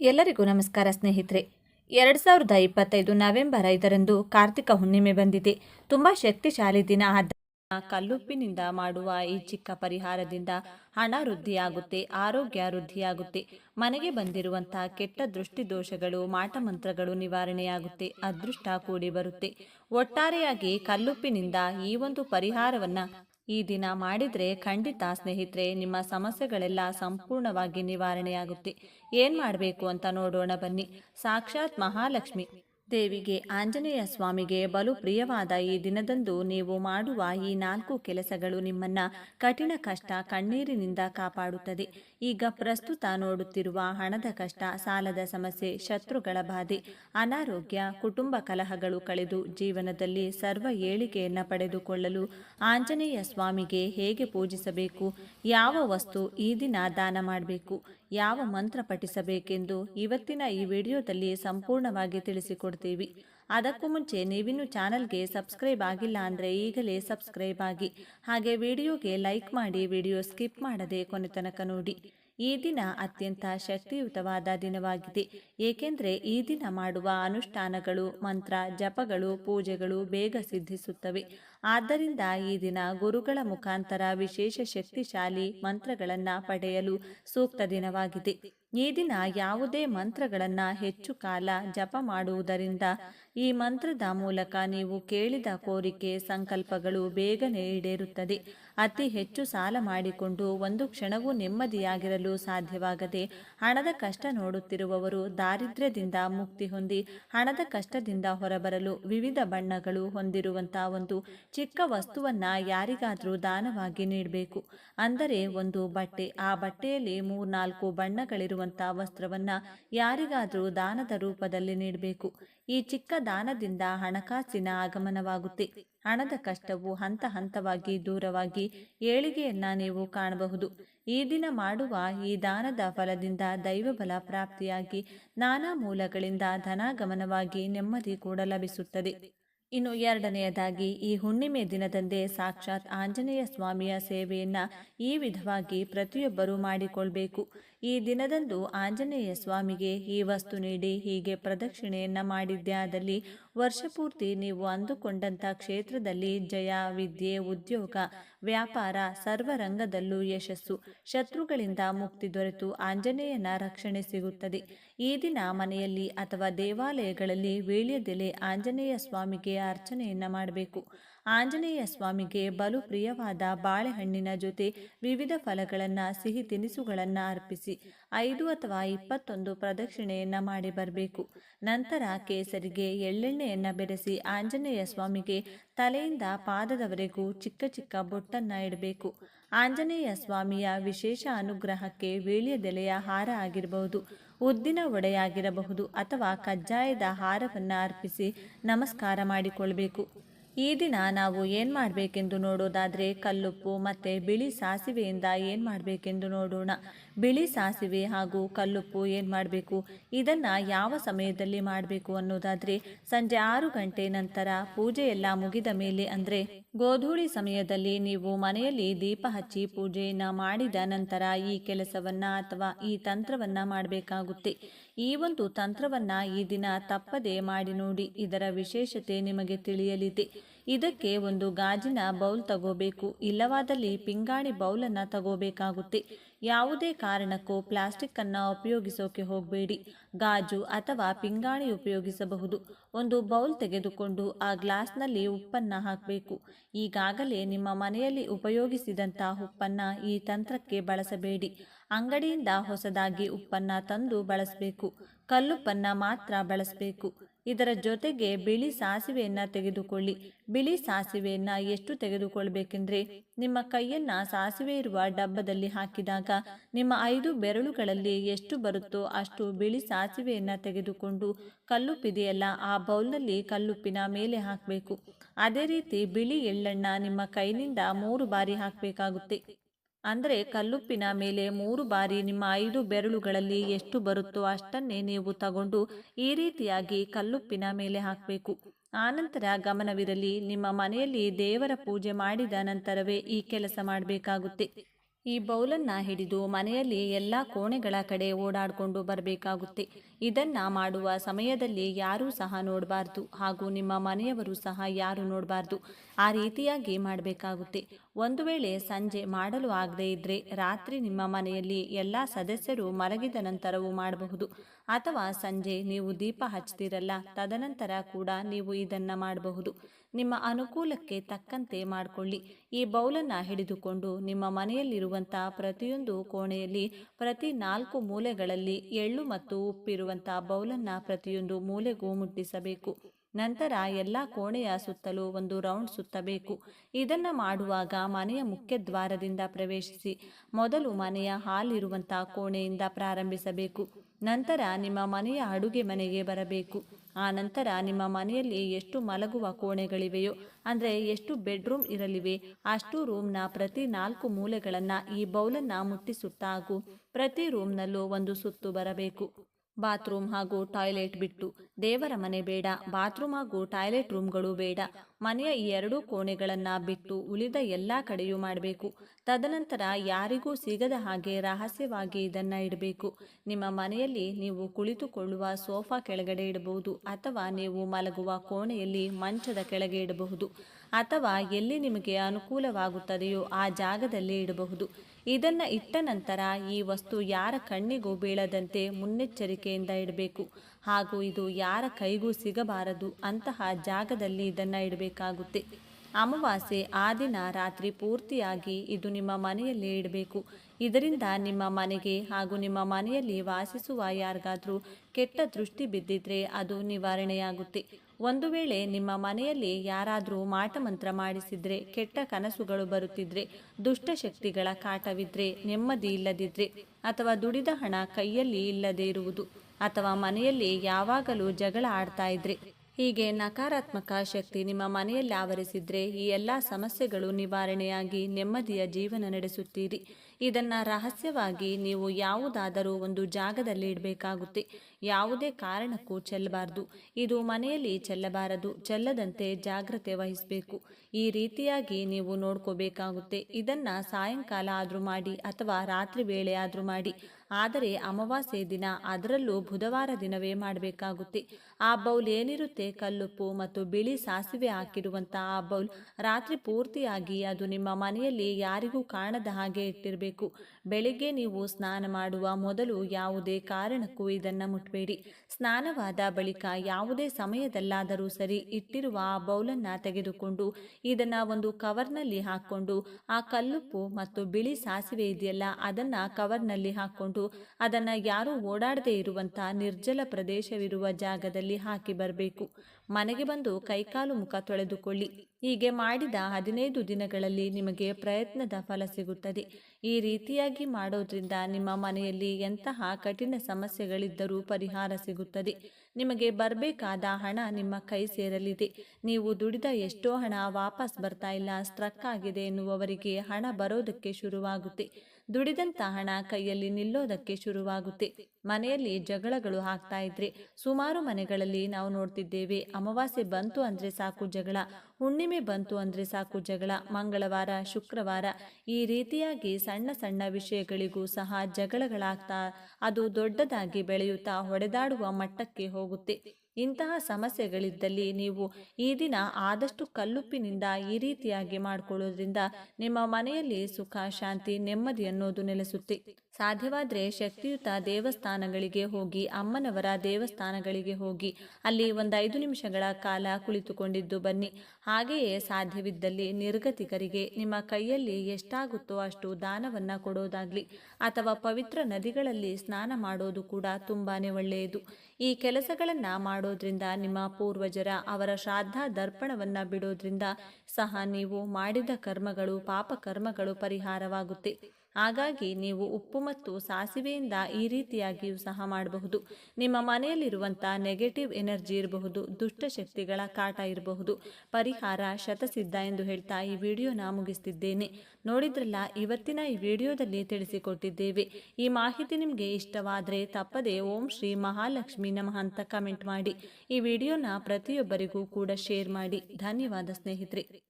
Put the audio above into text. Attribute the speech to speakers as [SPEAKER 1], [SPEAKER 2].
[SPEAKER 1] ಎಲ್ಲರಿಗೂ ನಮಸ್ಕಾರ ಸ್ನೇಹಿತರೆ. ಎರಡು ಸಾವಿರದ ಇಪ್ಪತ್ತೈದು ನವೆಂಬರ್ ಐದರಂದು ಕಾರ್ತಿಕ ಹುಣ್ಣಿಮೆ ಬಂದಿದೆ. ತುಂಬ ಶಕ್ತಿಶಾಲಿ ದಿನ. ಆದ್ದರಿಂದ ಕಲ್ಲುಪ್ಪಿನಿಂದ ಮಾಡುವ ಈ ಚಿಕ್ಕ ಪರಿಹಾರದಿಂದ ಹಣ ವೃದ್ಧಿಯಾಗುತ್ತೆ, ಆರೋಗ್ಯ ವೃದ್ಧಿಯಾಗುತ್ತೆ. ಮನೆಗೆ ಬಂದಿರುವಂತಹ ಕೆಟ್ಟ ದೃಷ್ಟಿ ದೋಷಗಳು ಮಾಟಮಂತ್ರಗಳು ನಿವಾರಣೆಯಾಗುತ್ತೆ, ಅದೃಷ್ಟ ಕೂಡಿ ಬರುತ್ತೆ ಒಟ್ಟಾರೆಯಾಗಿ ಕಲ್ಲುಪ್ಪಿನಿಂದ ಈ ಒಂದು ಪರಿಹಾರವನ್ನ ಈ ದಿನ ಮಾಡಿದ್ರೆ ಖಂಡಿತ ಸ್ನೇಹಿತರೆ, ನಿಮ್ಮ ಸಮಸ್ಯೆಗಳೆಲ್ಲ ಸಂಪೂರ್ಣವಾಗಿ ನಿವಾರಣೆಯಾಗುತ್ತೆ. ಏನ್ ಮಾಡಬೇಕು ಅಂತ ನೋಡೋಣ ಬನ್ನಿ. ಸಾಕ್ಷಾತ್ ಮಹಾಲಕ್ಷ್ಮಿ. ದೇವಿಗೆ, ಆಂಜನೇಯ ಸ್ವಾಮಿಗೆ ಬಲು ಪ್ರಿಯವಾದ ಈ ದಿನದಂದು ನೀವು ಮಾಡುವ ಈ ನಾಲ್ಕು ಕೆಲಸಗಳು ನಿಮ್ಮನ್ನ ಕಠಿಣ ಕಷ್ಟ ಕಣ್ಣೀರಿನಿಂದ ಕಾಪಾಡುತ್ತದೆ. ಈಗ ಪ್ರಸ್ತುತ ನೋಡುತ್ತಿರುವ ಹಣದ ಕಷ್ಟ, ಸಾಲದ ಸಮಸ್ಯೆ, ಶತ್ರುಗಳ ಬಾಧೆ, ಅನಾರೋಗ್ಯ, ಕುಟುಂಬ ಕಲಹಗಳು ಕಳೆದು ಜೀವನದಲ್ಲಿ ಸರ್ವ ಏಳಿಗೆಯನ್ನು ಪಡೆದುಕೊಳ್ಳಲು ಆಂಜನೇಯ ಸ್ವಾಮಿಗೆ ಹೇಗೆ ಪೂಜಿಸಬೇಕು? ಯಾವ ವಸ್ತು ಈ ದಿನ ದಾನ ಮಾಡಬೇಕು? ಯಾವ ಮಂತ್ರ ಪಠಿಸಬೇಕೆಂದು ಇವತ್ತಿನ ಈ ವಿಡಿಯೋದಲ್ಲಿ ಸಂಪೂರ್ಣವಾಗಿ ತಿಳಿಸಿಕೊಡ್ತೀವಿ ಅದಕ್ಕೂ ಮುಂಚೆ ನೀವಿನ್ನು ಚಾನಲ್ಗೆ ಸಬ್ಸ್ಕ್ರೈಬ್ ಆಗಿಲ್ಲ ಅಂದರೆ ಈಗಲೇ ಸಬ್ಸ್ಕ್ರೈಬ್ ಆಗಿ. ಹಾಗೆ ವಿಡಿಯೋಗೆ ಲೈಕ್ ಮಾಡಿ ವಿಡಿಯೋ ಸ್ಕಿಪ್ ಮಾಡದೆ ಕೊನೆ ತನಕ ನೋಡಿ. ಈ ದಿನ ಅತ್ಯಂತ ಶಕ್ತಿಯುತವಾದ ದಿನವಾಗಿದೆ. ಏಕೆಂದರೆ ಈ ದಿನ ಮಾಡುವ ಅನುಷ್ಠಾನಗಳು, ಮಂತ್ರ, ಜಪಗಳು, ಪೂಜೆಗಳು ಬೇಗ ಸಿದ್ಧಿಸುತ್ತವೆ. ಆದ್ದರಿಂದ ಈ ದಿನ ಗುರುಗಳ ಮುಖಾಂತರ ವಿಶೇಷ ಶಕ್ತಿಶಾಲಿ ಮಂತ್ರಗಳನ್ನು ಪಡೆಯಲು ಸೂಕ್ತ ದಿನವಾಗಿದೆ. ಈ ದಿನ ಯಾವುದೇ ಮಂತ್ರಗಳನ್ನು ಹೆಚ್ಚು ಕಾಲ ಜಪ ಮಾಡುವುದರಿಂದ ಈ ಮಂತ್ರದ ಮೂಲಕ ನೀವು ಕೇಳಿದ ಕೋರಿಕೆ, ಸಂಕಲ್ಪಗಳು ಬೇಗನೆ ಈಡೇರುತ್ತದೆ. ಅತಿ ಹೆಚ್ಚು ಸಾಲ ಮಾಡಿಕೊಂಡು ಒಂದು ಕ್ಷಣವೂ ನೆಮ್ಮದಿಯಾಗಿರಲು ಸಾಧ್ಯವಾಗದೆ ಹಣದ ಕಷ್ಟ ನೋಡುತ್ತಿರುವವರು ದಾರಿದ್ರ್ಯದಿಂದ ಮುಕ್ತಿ ಹೊಂದಿ ಹಣದ ಕಷ್ಟದಿಂದ ಹೊರಬರಲು ವಿವಿಧ ಬಣ್ಣಗಳು ಹೊಂದಿರುವಂತಹ ಒಂದು ಚಿಕ್ಕ ವಸ್ತುವನ್ನ ಯಾರಿಗಾದರೂ ದಾನವಾಗಿ ನೀಡಬೇಕು. ಅಂದರೆ ಒಂದು ಬಟ್ಟೆ. ಆ ಬಟ್ಟೆಯಲ್ಲಿ ಮೂರ್ನಾಲ್ಕು ಬಣ್ಣಗಳಿರುವಂತಹ ವಸ್ತ್ರವನ್ನ ಯಾರಿಗಾದರೂ ದಾನದ ರೂಪದಲ್ಲಿ ನೀಡಬೇಕು. ಈ ಚಿಕ್ಕ ದಾನದಿಂದ ಹಣಕಾಸಿನ ಆಗಮನವಾಗುತ್ತೆ. ಹಣದ ಕಷ್ಟವು ಹಂತ ಹಂತವಾಗಿ ದೂರವಾಗಿ ಏಳಿಗೆಯನ್ನ ನೀವು ಕಾಣಬಹುದು. ಈ ದಿನ ಮಾಡುವ ಈ ದಾನದ ಫಲದಿಂದ ದೈವಬಲ ಪ್ರಾಪ್ತಿಯಾಗಿ ನಾನಾ ಮೂಲಗಳಿಂದ ಧನಾಗಮನವಾಗಿ ನೆಮ್ಮದಿ ಕೂಡ ಲಭಿಸುತ್ತದೆ. ಇನ್ನು ಎರಡನೆಯದಾಗಿ, ಈ ಹುಣ್ಣಿಮೆ ದಿನದಂದೇ ಸಾಕ್ಷಾತ್ ಆಂಜನೇಯ ಸ್ವಾಮಿಯ ಸೇವೆಯನ್ನ ಈ ವಿಧವಾಗಿ ಪ್ರತಿಯೊಬ್ಬರೂ ಮಾಡಿಕೊಳ್ಬೇಕು. ಈ ದಿನದಂದು ಆಂಜನೇಯ ಸ್ವಾಮಿಗೆ ಈ ವಸ್ತು ನೀಡಿ ಹೀಗೆ ಪ್ರದಕ್ಷಿಣೆಯನ್ನು ಮಾಡಿದ್ದೆ ಆದಲ್ಲಿ ವರ್ಷಪೂರ್ತಿ ನೀವು ಅಂದುಕೊಂಡಂಥ ಕ್ಷೇತ್ರದಲ್ಲಿ ಜಯ, ವಿದ್ಯೆ, ಉದ್ಯೋಗ, ವ್ಯಾಪಾರ, ಸರ್ವರಂಗದಲ್ಲೂ ಯಶಸ್ಸು, ಶತ್ರುಗಳಿಂದ ಮುಕ್ತಿ ದೊರೆತು ಆಂಜನೇಯನ ರಕ್ಷಣೆ ಸಿಗುತ್ತದೆ. ಈ ದಿನ ಮನೆಯಲ್ಲಿ ಅಥವಾ ದೇವಾಲಯಗಳಲ್ಲಿ ವೀಳ್ಯದೆಲೆ ಆಂಜನೇಯ ಸ್ವಾಮಿಗೆ ಅರ್ಚನೆಯನ್ನು ಮಾಡಬೇಕು. ಆಂಜನೇಯ ಸ್ವಾಮಿಗೆ ಬಲು ಪ್ರಿಯವಾದ ಬಾಳೆಹಣ್ಣಿನ ಜೊತೆ ವಿವಿಧ ಫಲಗಳನ್ನು, ಸಿಹಿ ತಿನಿಸುಗಳನ್ನು ಅರ್ಪಿಸಿ ಐದು ಅಥವಾ ಇಪ್ಪತ್ತೊಂದು ಪ್ರದಕ್ಷಿಣೆಯನ್ನು ಮಾಡಿ ಬರಬೇಕು. ನಂತರ ಕೇಸರಿಗೆ ಎಳ್ಳೆಣ್ಣೆಯನ್ನು ಬೆರೆಸಿ ಆಂಜನೇಯ ಸ್ವಾಮಿಗೆ ತಲೆಯಿಂದ ಪಾದದವರೆಗೂ ಚಿಕ್ಕ ಚಿಕ್ಕ ಬೊಟ್ಟನ್ನು ಇಡಬೇಕು. ಆಂಜನೇಯ ಸ್ವಾಮಿಯ ವಿಶೇಷ ಅನುಗ್ರಹಕ್ಕೆ ವೀಳ್ಯದೆಲೆಯ ಹಾರ ಆಗಿರಬಹುದು ಉದ್ದಿನ ಒಡೆಯಾಗಿರಬಹುದು ಅಥವಾ ಕಜ್ಜಾಯದ ಹಾರವನ್ನು ಅರ್ಪಿಸಿ ನಮಸ್ಕಾರ ಮಾಡಿಕೊಳ್ಬೇಕು. ಈ ದಿನ ನಾವು ಏನು ಮಾಡಬೇಕೆಂದು ನೋಡೋದಾದರೆ ಕಲ್ಲುಪ್ಪು ಮತ್ತು ಬಿಳಿ ಸಾಸಿವೆಯಿಂದ ಏನು ಮಾಡಬೇಕೆಂದು ನೋಡೋಣ. ಬಿಳಿ ಸಾಸಿವೆ ಹಾಗೂ ಕಲ್ಲುಪ್ಪು ಏನು ಮಾಡಬೇಕು? ಇದನ್ನು ಯಾವ ಸಮಯದಲ್ಲಿ ಮಾಡಬೇಕು ಅನ್ನೋದಾದರೆ ಸಂಜೆ ಆರು ಗಂಟೆ ನಂತರ ಪೂಜೆ ಎಲ್ಲ ಮುಗಿದ ಮೇಲೆ ಅಂದರೆ ಗೋಧೂಳಿ ಸಮಯದಲ್ಲಿ ನೀವು ಮನೆಯಲ್ಲಿ ದೀಪ ಹಚ್ಚಿ ಪೂಜೆಯನ್ನು ಮಾಡಿದ ನಂತರ ಈ ಕೆಲಸವನ್ನು ಅಥವಾ ಈ ತಂತ್ರವನ್ನು ಮಾಡಬೇಕಾಗುತ್ತೆ. ಈ ಒಂದು ತಂತ್ರವನ್ನು ಈ ದಿನ ತಪ್ಪದೆ ಮಾಡಿ ನೋಡಿ. ಇದರ ವಿಶೇಷತೆ ನಿಮಗೆ ತಿಳಿಯಲಿದೆ. ಇದಕ್ಕೆ ಒಂದು ಗಾಜಿನ ಬೌಲ್ ತಗೋಬೇಕು, ಇಲ್ಲವಾದಲ್ಲಿ ಪಿಂಗಾಣಿ ಬೌಲನ್ನು ತಗೋಬೇಕಾಗುತ್ತೆ. ಯಾವುದೇ ಕಾರಣಕ್ಕೂ ಪ್ಲಾಸ್ಟಿಕ್ ಅನ್ನ ಉಪಯೋಗಿಸೋಕೆ ಹೋಗಬೇಡಿ. ಗಾಜು ಅಥವಾ ಪಿಂಗಾಣಿ ಉಪಯೋಗಿಸಬಹುದು. ಒಂದು ಬೌಲ್ ತೆಗೆದುಕೊಂಡು ಆ ಗ್ಲಾಸ್ನಲ್ಲಿ ಉಪ್ಪನ್ನು ಹಾಕಬೇಕು. ಈಗಾಗಲೇ ನಿಮ್ಮ ಮನೆಯಲ್ಲಿ ಉಪಯೋಗಿಸಿದಂಥ ಉಪ್ಪನ್ನು ಈ ತಂತ್ರಕ್ಕೆ ಬಳಸಬೇಡಿ. ಅಂಗಡಿಯಿಂದ ಹೊಸದಾಗಿ ಉಪ್ಪನ್ನು ತಂದು ಬಳಸಬೇಕು. ಕಲ್ಲುಪ್ಪನ್ನು ಮಾತ್ರ ಬಳಸಬೇಕು. ಇದರ ಜೊತೆಗೆ ಬಿಳಿ ಸಾಸಿವೆಯನ್ನು ತೆಗೆದುಕೊಳ್ಳಿ. ಬಿಳಿ ಸಾಸಿವೆಯನ್ನು ಎಷ್ಟು ತೆಗೆದುಕೊಳ್ಬೇಕೆಂದ್ರೆ, ನಿಮ್ಮ ಕೈಯನ್ನ ಸಾಸಿವೆ ಇರುವ ಡಬ್ಬದಲ್ಲಿ ಹಾಕಿದಾಗ ನಿಮ್ಮ ಐದು ಬೆರಳುಗಳಲ್ಲಿ ಎಷ್ಟು ಬರುತ್ತೋ ಅಷ್ಟು ಬಿಳಿ ಸಾಸಿವೆಯನ್ನು ತೆಗೆದುಕೊಂಡು ಕಲ್ಲುಪ್ಪಿದೆಯಲ್ಲ ಆ ಬೌಲ್ನಲ್ಲಿ ಕಲ್ಲುಪ್ಪಿನ ಮೇಲೆ ಹಾಕಬೇಕು. ಅದೇ ರೀತಿ ಬಿಳಿ ಎಳ್ಳಣ್ಣ ನಿಮ್ಮ ಕೈನಿಂದ ಮೂರು ಬಾರಿ ಹಾಕಬೇಕಾಗುತ್ತೆ. ಅಂದರೆ ಕಲ್ಲುಪ್ಪಿನ ಮೇಲೆ ಮೂರು ಬಾರಿ ನಿಮ್ಮ ಐದು ಬೆರಳುಗಳಲ್ಲಿ ಎಷ್ಟು ಬರುತ್ತೋ ಅಷ್ಟನ್ನೇ ನೀವು ತಗೊಂಡು ಈ ರೀತಿಯಾಗಿ ಕಲ್ಲುಪ್ಪಿನ ಮೇಲೆ ಹಾಕಬೇಕು. ಆನಂತರ ಗಮನವಿರಲಿ, ನಿಮ್ಮ ಮನೆಯಲ್ಲಿ ದೇವರ ಪೂಜೆ ಮಾಡಿದ ನಂತರವೇ ಈ ಕೆಲಸ ಮಾಡಬೇಕಾಗುತ್ತೆ. ಈ ಬೌಲನ್ನು ಹಿಡಿದು ಮನೆಯಲ್ಲಿ ಎಲ್ಲ ಕೋಣೆಗಳ ಕಡೆ ಓಡಾಡಿಕೊಂಡು ಬರಬೇಕಾಗುತ್ತೆ. ಇದನ್ನು ಮಾಡುವ ಸಮಯದಲ್ಲಿ ಯಾರೂ ಸಹ ನೋಡಬಾರ್ದು ಹಾಗೂ ನಿಮ್ಮ ಮನೆಯವರು ಸಹ ಯಾರು ನೋಡಬಾರ್ದು. ಆ ರೀತಿಯಾಗಿ ಮಾಡಬೇಕಾಗುತ್ತೆ. ಒಂದು ವೇಳೆ ಸಂಜೆ ಮಾಡಲು ಆಗದೇ ಇದ್ದರೆ ರಾತ್ರಿ ನಿಮ್ಮ ಮನೆಯಲ್ಲಿ ಎಲ್ಲ ಸದಸ್ಯರು ಮಲಗಿದ ನಂತರವೂ ಮಾಡಬಹುದು. ಅಥವಾ ಸಂಜೆ ನೀವು ದೀಪ ಹಚ್ತಿರಲ್ಲ, ತದನಂತರ ಕೂಡ ನೀವು ಇದನ್ನು ಮಾಡಬಹುದು. ನಿಮ್ಮ ಅನುಕೂಲಕ್ಕೆ ತಕ್ಕಂತೆ ಮಾಡಿಕೊಳ್ಳಿ. ಈ ಬೌಲನ್ನು ಹಿಡಿದುಕೊಂಡು ನಿಮ್ಮ ಮನೆಯಲ್ಲಿರುವಂಥ ಪ್ರತಿಯೊಂದು ಕೋಣೆಯಲ್ಲಿ, ಪ್ರತಿ ನಾಲ್ಕು ಮೂಲೆಗಳಲ್ಲಿ ಎಳ್ಳು ಮತ್ತು ಉಪ್ಪಿರುವಂಥ ಬೌಲನ್ನು ಪ್ರತಿಯೊಂದು ಮೂಲೆಗೂ ಮುಟ್ಟಿಸಬೇಕು. ನಂತರ ಎಲ್ಲ ಕೋಣೆಯ ಸುತ್ತಲೂ ಒಂದು ರೌಂಡ್ ಸುತ್ತಬೇಕು. ಇದನ್ನು ಮಾಡುವಾಗ ಮನೆಯ ಮುಖ್ಯ ದ್ವಾರದಿಂದ ಪ್ರವೇಶಿಸಿ, ಮೊದಲು ಮನೆಯ ಹಾಲ್ ಇರುವಂಥ ಕೋಣೆಯಿಂದ ಪ್ರಾರಂಭಿಸಬೇಕು. ನಂತರ ನಿಮ್ಮ ಮನೆಯ ಅಡುಗೆ ಮನೆಗೆ ಬರಬೇಕು. ಆ ನಂತರ ನಿಮ್ಮ ಮನೆಯಲ್ಲಿ ಎಷ್ಟು ಮಲಗುವ ಕೋಣೆಗಳಿವೆಯೋ, ಅಂದರೆ ಎಷ್ಟು ಬೆಡ್ರೂಮ್ ಇರಲಿವೆ, ಅಷ್ಟು ರೂಮ್ನ ಪ್ರತಿ ನಾಲ್ಕು ಮೂಲೆಗಳನ್ನು ಈ ಬೌಲನ್ನು ಮುಟ್ಟಿಸುತ್ತಾ ಹಾಗೂ ಪ್ರತಿ ರೂಮ್ನಲ್ಲೂ ಒಂದು ಸುತ್ತು ಬರಬೇಕು. ಬಾತ್ರೂಮ್ ಹಾಗೂ ಟಾಯ್ಲೆಟ್ ಬಿಟ್ಟು. ದೇವರ ಮನೆ ಬೇಡ, ಬಾತ್ರೂಮ್ ಹಾಗೂ ಟಾಯ್ಲೆಟ್ ರೂಮ್ಗಳು ಬೇಡ. ಮನೆಯ ಈ ಎರಡೂ ಕೋಣೆಗಳನ್ನು ಬಿಟ್ಟು ಉಳಿದ ಎಲ್ಲ ಕಡೆಯೂ ಮಾಡಬೇಕು. ತದನಂತರ ಯಾರಿಗೂ ಸಿಗದ ಹಾಗೆ ರಹಸ್ಯವಾಗಿ ಇದನ್ನು ಇಡಬೇಕು. ನಿಮ್ಮ ಮನೆಯಲ್ಲಿ ನೀವು ಕುಳಿತುಕೊಳ್ಳುವ ಸೋಫಾ ಕೆಳಗಡೆ ಇಡಬಹುದು ಅಥವಾ ನೀವು ಮಲಗುವ ಕೋಣೆಯಲ್ಲಿ ಮಂಚದ ಕೆಳಗೆ ಇಡಬಹುದು ಅಥವಾ ಎಲ್ಲಿ ನಿಮಗೆ ಅನುಕೂಲವಾಗುತ್ತದೆಯೋ ಆ ಜಾಗದಲ್ಲಿ ಇಡಬಹುದು. ಇದನ್ನು ಇಟ್ಟ ನಂತರ ಈ ವಸ್ತು ಯಾರ ಕಣ್ಣಿಗೂ ಬೀಳದಂತೆ ಮುನ್ನೆಚ್ಚರಿಕೆಯಿಂದ ಇಡಬೇಕು. ಹಾಗೂ ಇದು ಯಾರ ಕೈಗೂ ಸಿಗಬಾರದು ಅಂತಹ ಜಾಗದಲ್ಲಿ ಇದನ್ನು ಇಡಬೇಕಾಗುತ್ತೆ. ಅಮಾವಾಸ್ಯೆ ಆ ದಿನ ರಾತ್ರಿ ಪೂರ್ತಿಯಾಗಿ ಇದು ನಿಮ್ಮ ಮನೆಯಲ್ಲಿ ಇಡಬೇಕು. ಇದರಿಂದ ನಿಮ್ಮ ಮನೆಗೆ ಹಾಗೂ ನಿಮ್ಮ ಮನೆಯಲ್ಲಿ ವಾಸಿಸುವ ಯಾರಿಗಾದರೂ ಕೆಟ್ಟ ದೃಷ್ಟಿ ಬಿದ್ದಿದ್ರೆ ಅದು ನಿವಾರಣೆಯಾಗುತ್ತೆ. ಒಂದು ವೇಳೆ ನಿಮ್ಮ ಮನೆಯಲ್ಲಿ ಯಾರಾದರೂ ಮಾಟಮಂತ್ರ ಮಾಡಿಸಿದ್ರೆ, ಕೆಟ್ಟ ಕನಸುಗಳು ಬರುತ್ತಿದ್ರೆ ದುಷ್ಟಶಕ್ತಿಗಳ ಕಾಟವಿದ್ರೆ, ನೆಮ್ಮದಿ ಇಲ್ಲದಿದ್ರೆ ಅಥವಾ ದುಡಿದ ಹಣ ಕೈಯಲ್ಲಿ ಇಲ್ಲದೆ ಇರುವುದು ಅಥವಾ ಮನೆಯಲ್ಲಿ ಯಾವಾಗಲೂ ಜಗಳ ಆಡ್ತಾ ಇದ್ರೆ ಹೀಗೆ ನಕಾರಾತ್ಮಕ ಶಕ್ತಿ ನಿಮ್ಮ ಮನೆಯಲ್ಲಿ ಆವರಿಸಿದ್ರೆ ಈ ಎಲ್ಲ ಸಮಸ್ಯೆಗಳು ನಿವಾರಣೆಯಾಗಿ ನೆಮ್ಮದಿಯ ಜೀವನ ನಡೆಸುತ್ತೀರಿ. ಇದನ್ನು ರಹಸ್ಯವಾಗಿ ನೀವು ಯಾವುದಾದರೂ ಒಂದು ಜಾಗದಲ್ಲಿ ಇಡಬೇಕಾಗುತ್ತೆ. ಯಾವುದೇ ಕಾರಣಕ್ಕೂ ಚೆಲ್ಲಬಾರದು. ಇದು ಮನೆಯಲ್ಲಿ ಚೆಲ್ಲಬಾರದು. ಚೆಲ್ಲದಂತೆ ಜಾಗ್ರತೆ ವಹಿಸಬೇಕು. ಈ ರೀತಿಯಾಗಿ ನೀವು ನೋಡ್ಕೋಬೇಕಾಗುತ್ತೆ. ಇದನ್ನು ಸಾಯಂಕಾಲ ಆದರೂ ಮಾಡಿ ಅಥವಾ ರಾತ್ರಿ ವೇಳೆ ಆದರೂ ಮಾಡಿ. ಆದರೆ ಅಮಾವಾಸ್ಯೆ ದಿನ ಅದರಲ್ಲೂ ಬುಧವಾರ ದಿನವೇ ಮಾಡಬೇಕಾಗುತ್ತೆ. ಆ ಬೌಲ್ ಏನಿರುತ್ತೆ? ಕಲ್ಲುಪ್ಪು ಮತ್ತು ಬಿಳಿ ಸಾಸಿವೆ ಹಾಕಿರುವಂತಹ ಆ ಬೌಲ್ ರಾತ್ರಿ ಪೂರ್ತಿಯಾಗಿ ಅದು ನಿಮ್ಮ ಮನೆಯಲ್ಲಿ ಯಾರಿಗೂ ಕಾಣದ ಹಾಗೆ ಇಟ್ಟಿರಬೇಕು. ಬೆಳಿಗ್ಗೆ ನೀವು ಸ್ನಾನ ಮಾಡುವ ಮೊದಲು ಯಾವುದೇ ಕಾರಣಕ್ಕೂ ಇದನ್ನು ಮುಟ್ಟಬೇಡಿ ಸ್ನಾನವಾದ ಬಳಿಕ ಯಾವುದೇ ಸಮಯದಲ್ಲಾದರೂ ಸರಿ ಇಟ್ಟಿರುವ ಆ ಬೌಲನ್ನು ತೆಗೆದುಕೊಂಡು ಇದನ್ನು ಒಂದು ಕವರ್ನಲ್ಲಿ ಹಾಕ್ಕೊಂಡು ಆ ಕಲ್ಲುಪ್ಪು ಮತ್ತು ಬಿಳಿ ಸಾಸಿವೆ ಇದೆಯಲ್ಲ ಅದನ್ನು ಕವರ್ನಲ್ಲಿ ಹಾಕ್ಕೊಂಡು ಅದನ್ನು ಯಾರೂ ಓಡಾಡದೇ ಇರುವಂಥ ನಿರ್ಜಲ ಪ್ರದೇಶವಿರುವ ಜಾಗದಲ್ಲಿ ಹಾಕಿ ಬರಬೇಕು. ಮನೆಗೆ ಬಂದು ಕೈಕಾಲು ಮುಖ ತೊಳೆದುಕೊಳ್ಳಿ. ಹೀಗೆ ಮಾಡಿದ ಹದಿನೈದು ದಿನಗಳಲ್ಲಿ ನಿಮಗೆ ಪ್ರಯತ್ನದ ಫಲ ಸಿಗುತ್ತದೆ. ಈ ರೀತಿಯಾಗಿ ಮಾಡೋದ್ರಿಂದ ನಿಮ್ಮ ಮನೆಯಲ್ಲಿ ಎಂತಹ ಕಠಿಣ ಸಮಸ್ಯೆಗಳಿದ್ದರೂ ಪರಿಹಾರ ಸಿಗುತ್ತದೆ. ನಿಮಗೆ ಬರಬೇಕಾದ ಹಣ ನಿಮ್ಮ ಕೈ ಸೇರಲಿದೆ. ನೀವು ದುಡಿದ ಎಷ್ಟೋ ಹಣ ವಾಪಸ್ ಬರ್ತಾ ಇಲ್ಲ, ಸ್ಟ್ರಕ್ ಆಗಿದೆ ಎನ್ನುವವರಿಗೆ ಹಣ ಬರೋದಕ್ಕೆ ಶುರುವಾಗುತ್ತೆ. ದುಡಿದಂಥ ಹಣ ಕೈಯಲ್ಲಿ ನಿಲ್ಲೋದಕ್ಕೆ ಶುರುವಾಗುತ್ತೆ. ಮನೆಯಲ್ಲಿ ಜಗಳಗಳು ಆಗ್ತಾ ಇದ್ರೆ ಸುಮಾರು ಮನೆಗಳಲ್ಲಿ ನಾವು ನೋಡ್ತಿದ್ದೇವೆ, ಅಮಾವಾಸ್ಯೆ ಬಂತು ಅಂದ್ರೆ ಸಾಕು ಜಗಳ, ಹುಣ್ಣಿಮೆ ಬಂತು ಅಂದ್ರೆ ಸಾಕು ಜಗಳ, ಮಂಗಳವಾರ, ಶುಕ್ರವಾರ, ಈ ರೀತಿಯಾಗಿ ಸಣ್ಣ ಸಣ್ಣ ವಿಷಯಗಳಿಗೂ ಸಹ ಜಗಳಗಳಾಗ್ತಾ ಅದು ದೊಡ್ಡದಾಗಿ ಬೆಳೆಯುತ್ತಾ ಹೊಡೆದಾಡುವ ಮಟ್ಟಕ್ಕೆ ಹೋಗುತ್ತೆ. ಇಂತಹ ಸಮಸ್ಯೆಗಳಿದ್ದಲ್ಲಿ ನೀವು ಈ ದಿನ ಆದಷ್ಟು ಕಲ್ಲುಪ್ಪಿನಿಂದ ಈ ರೀತಿಯಾಗಿ ಮಾಡಿಕೊಳ್ಳೋದ್ರಿಂದ ನಿಮ್ಮ ಮನೆಯಲ್ಲಿ ಸುಖ, ಶಾಂತಿ, ನೆಮ್ಮದಿ ಅನ್ನೋದು ನೆಲೆಸುತ್ತೆ. ಸಾಧ್ಯವಾದರೆ ಶಕ್ತಿಯುತ ದೇವಸ್ಥಾನಗಳಿಗೆ ಹೋಗಿ, ಅಮ್ಮನವರ ದೇವಸ್ಥಾನಗಳಿಗೆ ಹೋಗಿ, ಅಲ್ಲಿ ಒಂದು ಐದು ನಿಮಿಷಗಳ ಕಾಲ ಕುಳಿತುಕೊಂಡಿದ್ದು ಬನ್ನಿ. ಹಾಗೆಯೇ ಸಾಧ್ಯವಿದ್ದಲ್ಲಿ ನಿರ್ಗತಿಕರಿಗೆ ನಿಮ್ಮ ಕೈಯಲ್ಲಿ ಎಷ್ಟಾಗುತ್ತೋ ಅಷ್ಟು ದಾನವನ್ನು ಕೊಡೋದಾಗ್ಲಿ ಅಥವಾ ಪವಿತ್ರ ನದಿಗಳಲ್ಲಿ ಸ್ನಾನ ಮಾಡೋದು ಕೂಡ ತುಂಬಾ ಒಳ್ಳೆಯದು. ಈ ಕೆಲಸಗಳನ್ನು ಮಾಡೋದ್ರಿಂದ ನಿಮ್ಮ ಪೂರ್ವಜರ ಅವರ ಶ್ರಾದ್ದ ದರ್ಪಣವನ್ನ ಬಿಡೋದ್ರಿಂದ ಸಹ ನೀವು ಮಾಡಿದ ಕರ್ಮಗಳು ಪಾಪ ಕರ್ಮಗಳು ಪರಿಹಾರವಾಗುತ್ತೆ. ಹಾಗಾಗಿ ನೀವು ಉಪ್ಪು ಮತ್ತು ಸಾಸಿವೆಯಿಂದ ಈ ರೀತಿಯಾಗಿಯೂ ಸಹ ಮಾಡಬಹುದು. ನಿಮ್ಮ ಮನೆಯಲ್ಲಿರುವಂಥ ನೆಗೆಟಿವ್ ಎನರ್ಜಿ ಇರಬಹುದು ದುಷ್ಟಶಕ್ತಿಗಳ ಕಾಟ ಇರಬಹುದು. ಪರಿಹಾರ ಶತಸಿದ್ಧ ಎಂದು ಹೇಳ್ತಾ ಈ ವಿಡಿಯೋನ ಮುಗಿಸ್ತಿದ್ದೇನೆ. ನೋಡಿದ್ರಲ್ಲ, ಇವತ್ತಿನ ಈ ವಿಡಿಯೋದಲ್ಲಿ ತಿಳಿಸಿಕೊಟ್ಟಿದ್ದೇವೆ. ಈ ಮಾಹಿತಿ ನಿಮಗೆ ಇಷ್ಟವಾದರೆ ತಪ್ಪದೆ ಓಂ ಶ್ರೀ ಮಹಾಲಕ್ಷ್ಮಿ ನಮಃ ಅಂತ ಕಮೆಂಟ್ ಮಾಡಿ. ಈ ವಿಡಿಯೋನ ಪ್ರತಿಯೊಬ್ಬರಿಗೂ ಕೂಡ ಶೇರ್ ಮಾಡಿ. ಧನ್ಯವಾದ ಸ್ನೇಹಿತರೆ.